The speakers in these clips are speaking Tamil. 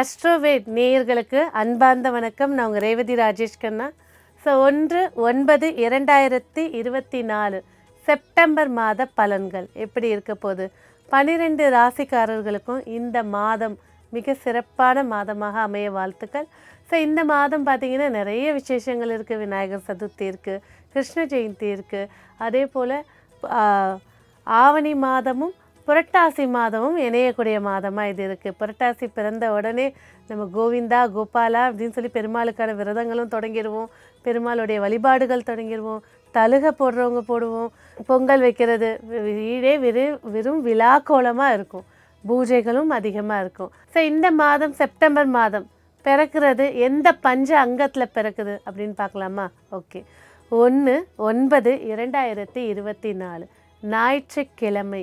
அஸ்ட்ரோவேட் நேயர்களுக்கு அன்பார்ந்த வணக்கம். நான் உங்கள் ரேவதி ராஜேஷ் கண்ணா. ஸோ ஒன்று ஒன்பது இரண்டாயிரத்தி இருபத்தி நாலு செப்டம்பர் மாத பலன்கள் எப்படி இருக்க போகுது? பன்னிரெண்டு ராசிக்காரர்களுக்கும் இந்த மாதம் மிக சிறப்பான மாதமாக அமைய வாழ்த்துக்கள். ஸோ இந்த மாதம் பார்த்திங்கன்னா நிறைய விசேஷங்கள் இருக்குது விநாயகர் சதுர்த்தி இருக்குது கிருஷ்ண ஜெயந்தி இருக்குது அதே போல் ஆவணி மாதமும் புரட்டாசி மாதமும் இணையக்கூடிய மாதமாக இது இருக்குது புரட்டாசி பிறந்த உடனே நம்ம கோவிந்தா கோபாலா அப்படின்னு சொல்லி பெருமாளுக்கான விரதங்களும் தொடங்கிடுவோம். பெருமாளுடைய வழிபாடுகள் தொடங்கிடுவோம். தழுகை போடுறவங்க போடுவோம். பொங்கல் வைக்கிறது வீடே வெறு வெறும் விழா கோலமாக இருக்கும். பூஜைகளும் அதிகமாக இருக்கும். ஸோ இந்த மாதம் செப்டம்பர் மாதம் பிறக்கிறது எந்த பஞ்ச அங்கத்தில் பிறக்குது அப்படின்னு பார்க்கலாமா? ஓகே. ஒன்று ஒன்பது இரண்டாயிரத்தி இருபத்தி நாலு. ஞாயிற்றுக்கிழமை.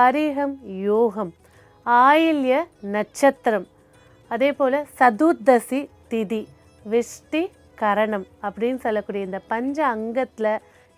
பரிகம் யோகம் ஆயில்ய நட்சத்திரம். அதே போல் சதுர்தசி திதி விஷ்டி கரணம் அப்படின்னு சொல்லக்கூடிய இந்த பஞ்ச அங்கத்தில்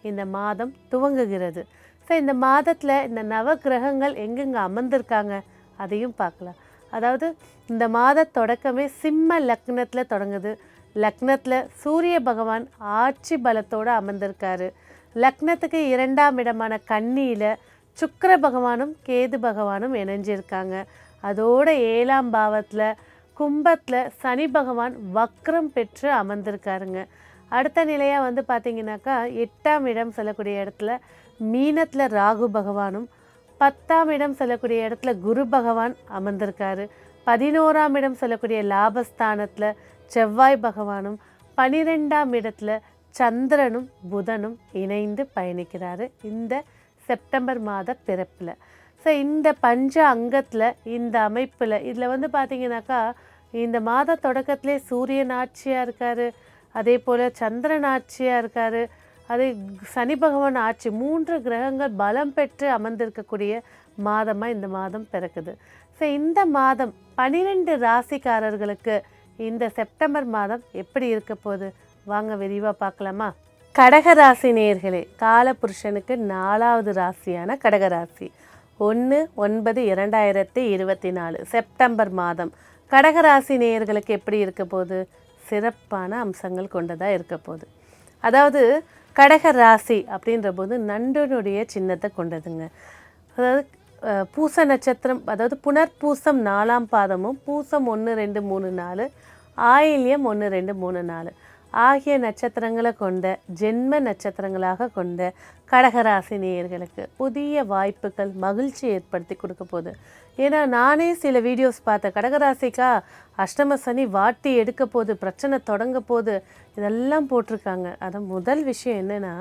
இந்த மாதம் துவங்குகிறது. ஸோ இந்த மாதத்தில் இந்த நவ கிரகங்கள் எங்கெங்கே அமர்ந்திருக்காங்க அதையும் பார்க்கலாம். அதாவது இந்த மாத தொடக்கமே சிம்ம லக்னத்தில் தொடங்குது. லக்னத்தில் சூரிய பகவான் ஆட்சி பலத்தோடு அமர்ந்திருக்காரு. லக்னத்துக்கு இரண்டாம் இடமான கன்னியில் சுக்கர பகவானும் கேது பகவானும் இணைஞ்சிருக்காங்க. அதோட ஏழாம் பாவத்தில் கும்பத்தில் சனி பகவான் வக்ரம் பெற்று அமர்ந்திருக்காருங்க. அடுத்த நிலையாக வந்து பார்த்தீங்கன்னாக்கா எட்டாம் இடம் சொல்லக்கூடிய இடத்துல மீனத்தில் ராகு பகவானும் பத்தாம் இடம் சொல்லக்கூடிய இடத்துல குரு பகவான் அமர்ந்திருக்காரு. பதினோராம் இடம் சொல்லக்கூடிய லாபஸ்தானத்தில் செவ்வாய் பகவானும் பனிரெண்டாம் இடத்துல சந்திரனும் புதனும் இணைந்து பயணிக்கிறாரு. இந்த செப்டம்பர் மாத பிறப்பில். ஸோ இந்த பஞ்ச அங்கத்தில் இந்த அமைப்பில் இதில் வந்து பார்த்திங்கனாக்கா இந்த மாத தொடக்கத்திலே சூரியன் ஆட்சியாக இருக்கார் அதே போல் சந்திரன் ஆட்சியாக இருக்கார் அதே சனி பகவான் ஆட்சி மூன்று கிரகங்கள் பலம் பெற்று அமர்ந்திருக்கக்கூடிய மாதமாக இந்த மாதம் பிறக்குது. ஸோ இந்த மாதம் பனிரெண்டு ராசிக்காரர்களுக்கு இந்த செப்டம்பர் மாதம் எப்படி இருக்க போகுது? வாங்க விரிவாக பார்க்கலாமா? கடகராசி நேர்களே காலபுருஷனுக்கு நாலாவது ராசியான கடகராசி. ஒன்று ஒன்பது இரண்டாயிரத்தி இருபத்தி நாலு செப்டம்பர் மாதம். கடகராசி நேயர்களுக்கு எப்படி இருக்க போகுது? சிறப்பான அம்சங்கள் கொண்டதாக இருக்க போகுது. அதாவது கடக ராசி அப்படின்ற போது நண்டனுடைய சின்னத்தை கொண்டதுங்க. அதாவது பூச நட்சத்திரம் அதாவது புனர்பூசம் நாலாம் பாதமும் பூசம் ஒன்று ரெண்டு மூணு நாலு ஆயில்யம் ஒன்று ரெண்டு மூணு நாலு. ஆகிய நட்சத்திரங்களை கொண்ட ஜென்ம நட்சத்திரங்களாக கொண்ட கடகராசி நேயர்களுக்கு புதிய வாய்ப்புகள் மகிழ்ச்சி ஏற்படுத்தி கொடுக்க போகுது. ஏன்னா நானே சில வீடியோஸ் பார்த்தேன். கடகராசிக்கா அஷ்டம சனி வாட்டி எடுக்க போகுது பிரச்சனை தொடங்க போகுது இதெல்லாம் போட்டிருக்காங்க. அது முதல் விஷயம் என்னென்னா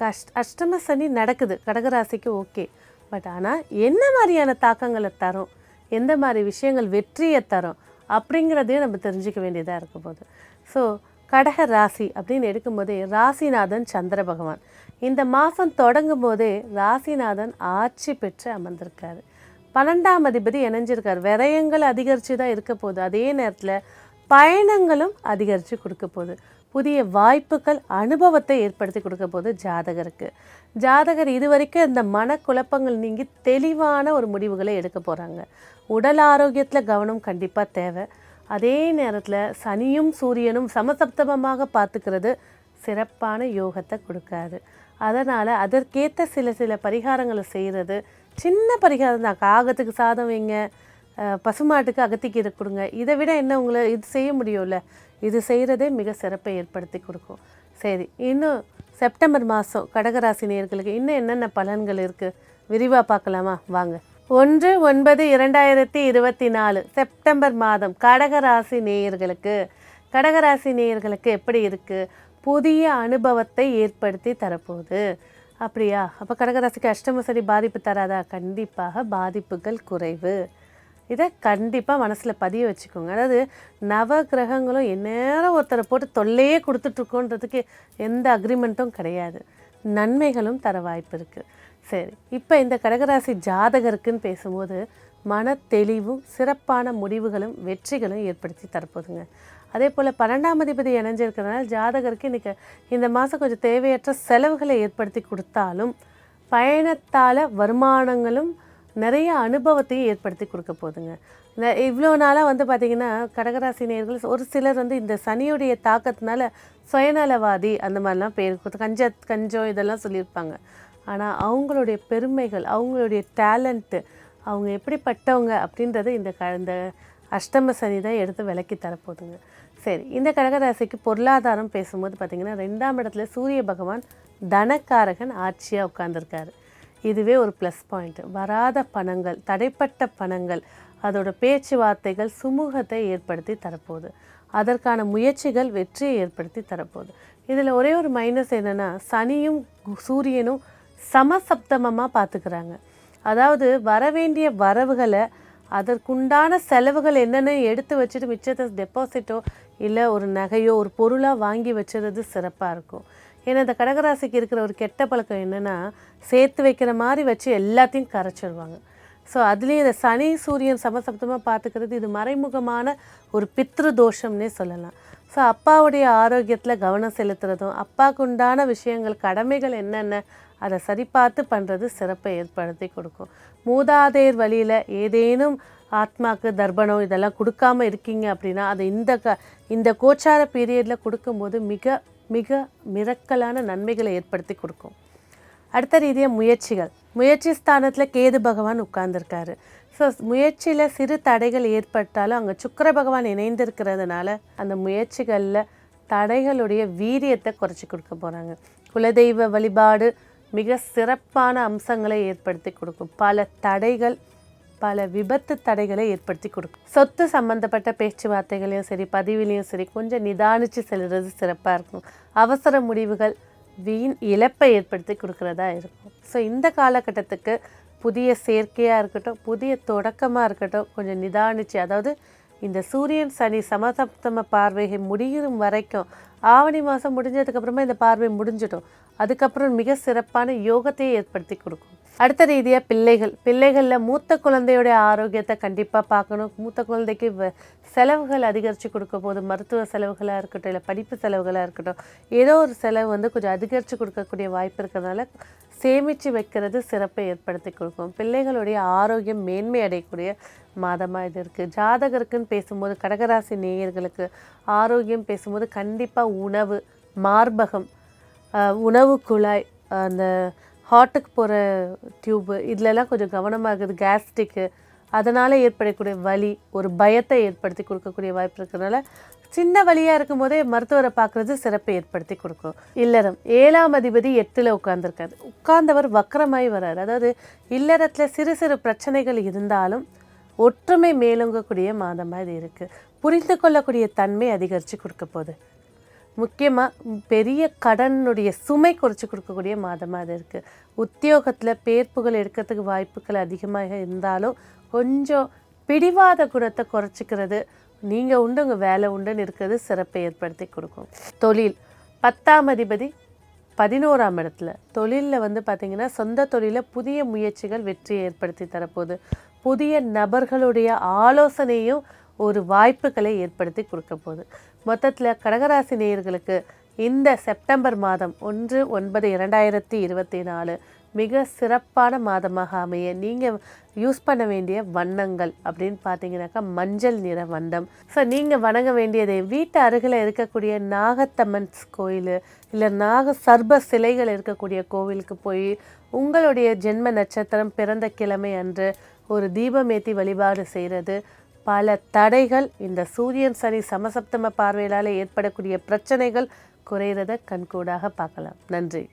கஷ்ட அஷ்டம சனி நடக்குது. கடகராசிக்கு ஓகே. பட் ஆனால் என்ன மாதிரியான தாக்கங்களை தரும்? எந்த மாதிரி விஷயங்கள் வெற்றியை தரும்? அப்படிங்கிறதையும் நம்ம தெரிஞ்சுக்க வேண்டியதாக இருக்க போகுது. ஸோ கடக ராசி அப்படின்னு எடுக்கும்போதே ராசிநாதன் சந்திர பகவான். இந்த மாதம் தொடங்கும் போதே ராசிநாதன் ஆட்சி பெற்று அமர்ந்திருக்காரு. பன்னெண்டாம் அதிபதி இணைஞ்சிருக்கார். விரயங்கள் அதிகரித்து தான் இருக்க போகுது. அதே நேரத்தில் பயணங்களும் அதிகரித்து கொடுக்க போகுது. புதிய வாய்ப்புகள் அனுபவத்தை ஏற்படுத்தி கொடுக்க போகுது ஜாதகருக்கு. ஜாதகர் இதுவரைக்கும் இந்த மனக்குழப்பங்கள் நீங்கி தெளிவான ஒரு முடிவுகளை எடுக்க போகிறாங்க உடல் ஆரோக்கியத்தில் கவனம் கண்டிப்பாக தேவை. அதே நேரத்தில் சனியும் சூரியனும் சமசப்தமமாக பார்த்துக்கிறது சிறப்பான யோகத்தை கொடுக்காது. அதனால் அதற்கேற்ற சில சில பரிகாரங்களை செய்கிறது சின்ன பரிகாரம் தான். காகத்துக்கு சாதம் வைங்க அஹ், பசுமாட்டுக்கு அகத்திக்கீரை கொடுங்க. இதை விட என்ன உங்களை இது செய்ய முடியும்ல? இது செய்கிறதே மிக சிறப்பை ஏற்படுத்தி கொடுக்கும். சரி இன்னும் செப்டம்பர் மாதம் கடகராசி நேர்களுக்கு இன்னும் என்னென்ன பலன்கள் இருக்குது விரிவாக பார்க்கலாமா? வாங்க. ஒன்று ஒன்பது இரண்டாயிரத்தி இருபத்தி நாலு செப்டம்பர் மாதம் கடகராசி நேயர்களுக்கு. கடகராசி நேயர்களுக்கு எப்படி இருக்குது புதிய அனுபவத்தை ஏற்படுத்தி தரப்போகுது. அப்படியா? அப்போ கடகராசிக்கு அஷ்டம சனி பாதிப்பு தராதா? கண்டிப்பாக பாதிப்புகள் குறைவு. இதை கண்டிப்பாக மனசில் பதிய வச்சுக்கோங்க. அதாவது நவ கிரகங்களும் எந்நேரம் ஒருத்தரை போட்டு தொல்லையே கொடுத்துட்ருக்கோன்றதுக்கு எந்த அக்ரிமெண்ட்டும் கிடையாது. நன்மைகளும் தர வாய்ப்பு இருக்குது சரி இப்போ இந்த கடகராசி ஜாதகருக்குன்னு பேசும்போது மன தெளிவும் சிறப்பான முடிவுகளும் வெற்றிகளும் ஏற்படுத்தி தரப்போதுங்க அதே போல் பன்னெண்டாம் அதிபதி இணைஞ்சிருக்கிறதுனால ஜாதகருக்கு இன்றைக்கி இந்த மாதம் கொஞ்சம் தேவையற்ற செலவுகளை ஏற்படுத்தி கொடுத்தாலும் பயணத்தால் வருமானங்களும் நிறைய அனுபவத்தையும் ஏற்படுத்தி கொடுக்க போதுங்க இந்த இவ்வளோ நாளாக வந்து பார்த்திங்கன்னா கடகராசி நேர்கள் ஒரு சிலர் வந்து இந்த சனியுடைய தாக்கத்தினால சுயநலவாதி அந்த மாதிரிலாம் பேர் கொடுத்து கஞ்ச கஞ்சம் இதெல்லாம் சொல்லியிருப்பாங்க. ஆனால் அவங்களுடைய பெருமைகள் அவங்களுடைய டேலண்ட்டு அவங்க எப்படிப்பட்டவங்க அப்படின்றத இந்த க இந்த அஷ்டம சனி தான் எடுத்து விளக்கி தரப்போகுதுங்க. சரி இந்த கடகராசிக்கு பொருளாதாரம் பேசும்போது பார்த்திங்கன்னா ரெண்டாம் இடத்துல சூரிய பகவான் தனக்காரகன் ஆட்சியாக உட்காந்துருக்காரு இதுவே ஒரு ப்ளஸ் பாயிண்ட் வராத பணங்கள் தடைப்பட்ட பணங்கள் அதோட பேச்சுவார்த்தைகள் சுமூகத்தை ஏற்படுத்தி தரப்போகுது. அதற்கான முயற்சிகள் வெற்றியை ஏற்படுத்தி தரப்போகுது. இதில் ஒரே ஒரு மைனஸ் என்னென்னா சனியும் சூரியனும் சமசப்தமமாக பார்த்துக்கிறாங்க அதாவது வரவேண்டிய வரவுகளை அதற்குண்டான செலவுகள் என்னென்ன எடுத்து வச்சுட்டு மிச்சத்தை டெபாசிட்டோ இல்லை ஒரு நகையோ ஒரு பொருளாக வாங்கி வச்சுறது சிறப்பாக இருக்கும். ஏன்னா இந்த கடகராசிக்கு இருக்கிற ஒரு கெட்ட பழக்கம் என்னென்னா சேர்த்து வைக்கிற மாதிரி வச்சு எல்லாத்தையும் கரைச்சிடுவாங்க ஸோ அதுலேயும் இந்த சனி சூரியன் சமசப்தமாக பார்த்துக்கிறது இது மறைமுகமான ஒரு பித்ரு தோஷம்னே சொல்லலாம். ஸோ அப்பாவுடைய ஆரோக்கியத்தில் கவனம் செலுத்துறதும் அப்பாவுக்கு உண்டான விஷயங்கள் கடமைகள் என்னென்ன அதை சரிபார்த்து பண்ணுறது சிறப்பை ஏற்படுத்தி கொடுக்கும். மூதாதையர் வழியில் ஏதேனும் ஆத்மாக்கு தர்ப்பணம் இதெல்லாம் கொடுக்காம இருக்கீங்க அப்படின்னா அது இந்த க இந்த கோச்சார பீரியடில் கொடுக்கும்போது மிக மிக மிரக்கலான நன்மைகளை ஏற்படுத்தி கொடுக்கும். அடுத்த ரீதியாக முயற்சிகள். முயற்சி ஸ்தானத்தில் கேது பகவான் உட்கார்ந்துருக்காரு. ஸோ முயற்சியில் சிறு தடைகள் ஏற்பட்டாலும் அங்கே சுக்கர பகவான் இணைந்திருக்கிறதுனால அந்த முயற்சிகளில் தடைகளுடைய வீரியத்தை குறைச்சி கொடுக்க போகிறாங்க குலதெய்வ வழிபாடு மிக சிறப்பான அம்சங்களை ஏற்படுத்தி கொடுக்கும். பல தடைகள் பல விபத்து தடைகளை ஏற்படுத்தி கொடுக்கும். சொத்து சம்பந்தப்பட்ட பேச்சுவார்த்தைகளையும் சரி பதிவிலையும் சரி கொஞ்சம் நிதானித்து செல்கிறது சிறப்பாக இருக்கும். அவசர முடிவுகள் வீண் இழப்பை ஏற்படுத்தி கொடுக்குறதா இருக்கும். ஸோ இந்த காலகட்டத்துக்கு புதிய சேர்க்கையாக இருக்கட்டும் புதிய தொடக்கமாக இருக்கட்டும் கொஞ்சம் நிதானிச்சு அதாவது இந்த சூரியன் சனி சமசப்தம பார்வைகள் முடியும் வரைக்கும் ஆவணி மாதம் முடிஞ்சதுக்கப்புறமா இந்த பார்வை முடிஞ்சிடும். அதுக்கப்புறம் மிக சிறப்பான யோகத்தை ஏற்படுத்தி கொடுக்கும். அடுத்த ரீதியாக பிள்ளைகள் பிள்ளைகளில் மூத்த குழந்தையுடைய ஆரோக்கியத்தை கண்டிப்பாக பார்க்கணும். மூத்த குழந்தைக்கு வ- செலவுகள் அதிகரித்து கொடுக்க போது மருத்துவ செலவுகளாக இருக்கட்டும் இல்லை படிப்பு செலவுகளாக இருக்கட்டும் ஏதோ ஒரு செலவு வந்து கொஞ்சம் அதிகரித்து கொடுக்கக்கூடிய வாய்ப்பு இருக்கிறதுனால சேமித்து வைக்கிறது சிறப்பை ஏற்படுத்தி கொடுக்கும். பிள்ளைகளுடைய ஆரோக்கியம் மேன்மை அடையக்கூடிய மாதமாக இது இருக்குது ஜாதகருக்குன்னு பேசும்போது கடகராசி நேயர்களுக்கு ஆரோக்கியம் பேசும்போது கண்டிப்பாக உணவு மார்பகம் உணவு குழாய் அந்த ஹார்ட்டுக்கு போகிற டியூப்பு இதுலலாம் கொஞ்சம் கவனமாக இருக்குது கேஸ்ட்ரிக்கு. அதனால் ஏற்படக்கூடிய வலி ஒரு பயத்தை ஏற்படுத்தி கொடுக்கக்கூடிய வாய்ப்பு இருக்கிறதுனால சின்ன வழியாக இருக்கும் போதே மருத்துவரை பார்க்குறது சிறப்பை ஏற்படுத்தி கொடுக்கும். இல்லறம் ஏழாம் அதிபதி எட்டில் உட்கார்ந்துருக்காரு. உட்கார்ந்தவர் வக்கரமாய் வர்றார் அதாவது இல்லறத்தில் சிறு சிறு பிரச்சனைகள் இருந்தாலும் ஒற்றுமை மேலோங்கக்கூடிய மாதமாக இது இருக்குது புரிந்து கொள்ளக்கூடிய தன்மை அதிகரித்து கொடுக்க போகுது. முக்கியமாக பெரிய கடனுடைய சுமை குறைச்சி கொடுக்கக்கூடிய மாதமாக அது இருக்குது உத்தியோகத்தில் பேர்ப்புகள் எடுக்கிறதுக்கு வாய்ப்புகள் அதிகமாக இருந்தாலும் கொஞ்சம் பிடிவாத குணத்தை குறைச்சிக்கிறது நீங்கள் உண்டு உங்கள் வேலை உண்டுன்னு இருக்கிறது சிறப்பை ஏற்படுத்தி கொடுக்கும். தொழில். பத்தாம் அதிபதி பதினோராம் இடத்துல. தொழிலில் வந்து பார்த்திங்கன்னா சொந்த தொழிலில் புதிய முயற்சிகள் வெற்றியை ஏற்படுத்தி தரப்போகுது. புதிய நபர்களுடைய ஆலோசனையும் ஒரு வாய்ப்புகளை ஏற்படுத்தி கொடுக்க போகுது. மொத்தத்தில் கடகராசி நேயர்களுக்கு இந்த செப்டம்பர் மாதம் ஒன்று ஒன்பது இரண்டாயிரத்தி இருபத்தி நாலு மிக சிறப்பான மாதமாக அமைய நீங்கள் யூஸ் பண்ண வேண்டிய வண்ணங்கள் அப்படின்னு பார்த்தீங்கன்னாக்கா மஞ்சள் நிற வண்ணம். ஸோ நீங்கள் வணங்க வேண்டியது வீட்டு அருகில் இருக்கக்கூடிய நாகத்தம்மன்ஸ் கோயில் இல்லை நாக சர்ப சிலைகள் இருக்கக்கூடிய கோவிலுக்கு போய் உங்களுடைய ஜென்ம நட்சத்திரம் பிறந்த கிழமை அன்று ஒரு தீபமேத்தி வழிபாடு செய்கிறது பல தடைகள் இந்த சூரியன் சனி சமசப்தம பார்வையிலால் ஏற்படக்கூடிய பிரச்சனைகள் குறையிறத கண்கூடாக பார்க்கலாம். நன்றி.